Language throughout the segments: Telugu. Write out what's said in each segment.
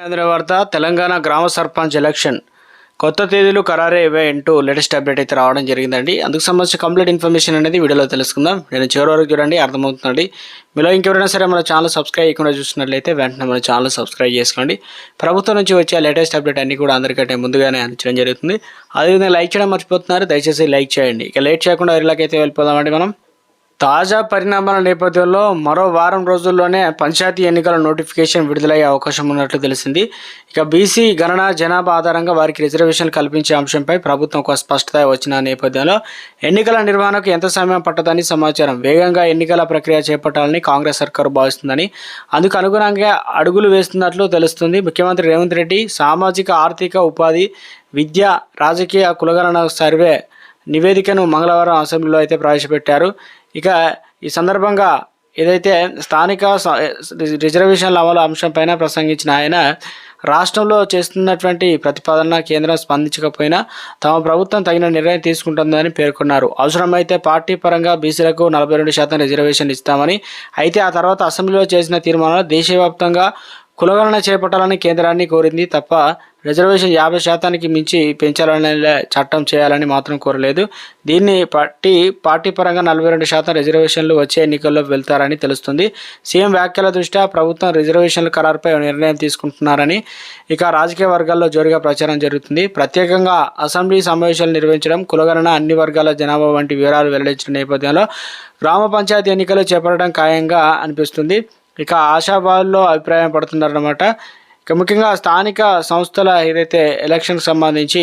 కేంద్ర వార్త తెలంగాణ గ్రామ సర్పంచ్ ఎలక్షన్. కొత్త తేదీలు ఖరారే ఇవే అంటూ లేటెస్ట్ అప్డేట్ అయితే రావడం జరిగిందండి. అందుకు సంబంధించి కంప్లీట్ ఇన్ఫర్మేషన్ అనేది వీడియోలో తెలుసుకుందాం. నేను చివరి వరకు చూడండి అర్థమవుతుందండి. మీలో ఇంకెవరైనా సరే మన ఛానల్ సబ్స్క్రైబ్ చేయకుండా చూసినట్లయితే వెంటనే మన ఛానల్ సబ్స్క్రైబ్ చేసుకోండి. ప్రభుత్వం నుంచి వచ్చే లేటెస్ట్ అప్డేట్ అన్ని కూడా అందరికంటే ముందుగానే అందించడం జరుగుతుంది. అదేవిధంగా లైక్ చేయడం మర్చిపోతున్నారు దయచేసి లైక్ చేయండి. ఇక లేట్ చేయకుండా వీళ్ళకైతే వెళ్ళిపోదామండి మనం. తాజా పరిణామాల నేపథ్యంలో మరో వారం రోజుల్లోనే పంచాయతీ ఎన్నికల నోటిఫికేషన్ విడుదలయ్యే అవకాశం ఉన్నట్లు తెలిసింది. ఇక బీసీ గణన జనాభా ఆధారంగా వారికి రిజర్వేషన్ కల్పించే అంశంపై ప్రభుత్వం ఒక స్పష్టత వచ్చిన నేపథ్యంలో ఎన్నికల నిర్వహణకు ఎంత సమయం పట్టదని సమాచారం. వేగంగా ఎన్నికల ప్రక్రియ చేపట్టాలని కాంగ్రెస్ సర్కారు భావిస్తుందని అందుకు అనుగుణంగా అడుగులు వేస్తున్నట్లు తెలుస్తుంది. ముఖ్యమంత్రి రేవంత్ రెడ్డి సామాజిక ఆర్థిక ఉపాధి విద్య రాజకీయ కులగణన సర్వే నివేదికను మంగళవారం అసెంబ్లీలో అయితే ప్రవేశపెట్టారు. ఇక ఈ సందర్భంగా ఏదైతే స్థానిక రిజర్వేషన్ల అమలు అంశంపైన ప్రసంగించిన ఆయన రాష్ట్రంలో చేస్తున్నటువంటి ప్రతిపాదన కేంద్రం స్పందించకపోయినా తమ ప్రభుత్వం తగిన నిర్ణయం తీసుకుంటుందని పేర్కొన్నారు. అవసరమైతే పార్టీ పరంగా బీసీలకు నలభై రెండు శాతం రిజర్వేషన్ ఇస్తామని అయితే ఆ తర్వాత అసెంబ్లీలో చేసిన తీర్మానాలు దేశవ్యాప్తంగా కులగణన చేపట్టాలని కేంద్రాన్ని కోరింది తప్ప రిజర్వేషన్ యాభై శాతానికి మించి పెంచాలనే చట్టం చేయాలని మాత్రం కోరలేదు. దీన్ని పార్టీ పార్టీ పరంగా నలభై రెండు శాతం రిజర్వేషన్లు వచ్చే ఎన్నికల్లో వెళ్తారని తెలుస్తుంది. సీఎం వ్యాఖ్యల దృష్ట్యా ప్రభుత్వం రిజర్వేషన్ల ఖరారుపై నిర్ణయం తీసుకుంటున్నారని ఇక రాజకీయ వర్గాల్లో జోరుగా ప్రచారం జరుగుతుంది. ప్రత్యేకంగా అసెంబ్లీ సమావేశాలు నిర్వహించడం కులగణన అన్ని వర్గాల జనాభా వంటి వివరాలు వెల్లడించిన నేపథ్యంలో గ్రామ పంచాయతీ ఎన్నికలు చేపట్టడం ఖాయంగా అనిపిస్తుంది. ఇక ఆశాభావుల్లో అభిప్రాయం పడుతున్నారన్నమాట. ఇక ముఖ్యంగా స్థానిక సంస్థల ఏదైతే ఎలక్షన్కి సంబంధించి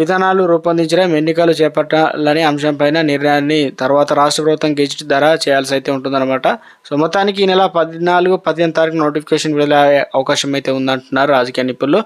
విధానాలు రూపొందించడం ఎన్నికలు చేపట్టాలనే అంశంపైన నిర్ణయాన్ని తర్వాత రాష్ట్ర ప్రభుత్వం గెజిట్ ధర చేయాల్సి అయితే ఉంటుందన్నమాట. సో మొత్తానికి ఈ నెల పద్నాలుగు పదిహేను తారీఖు నోటిఫికేషన్ విడుదల అవకాశం అయితే ఉందంటున్నారు రాజకీయ నిపుణులు.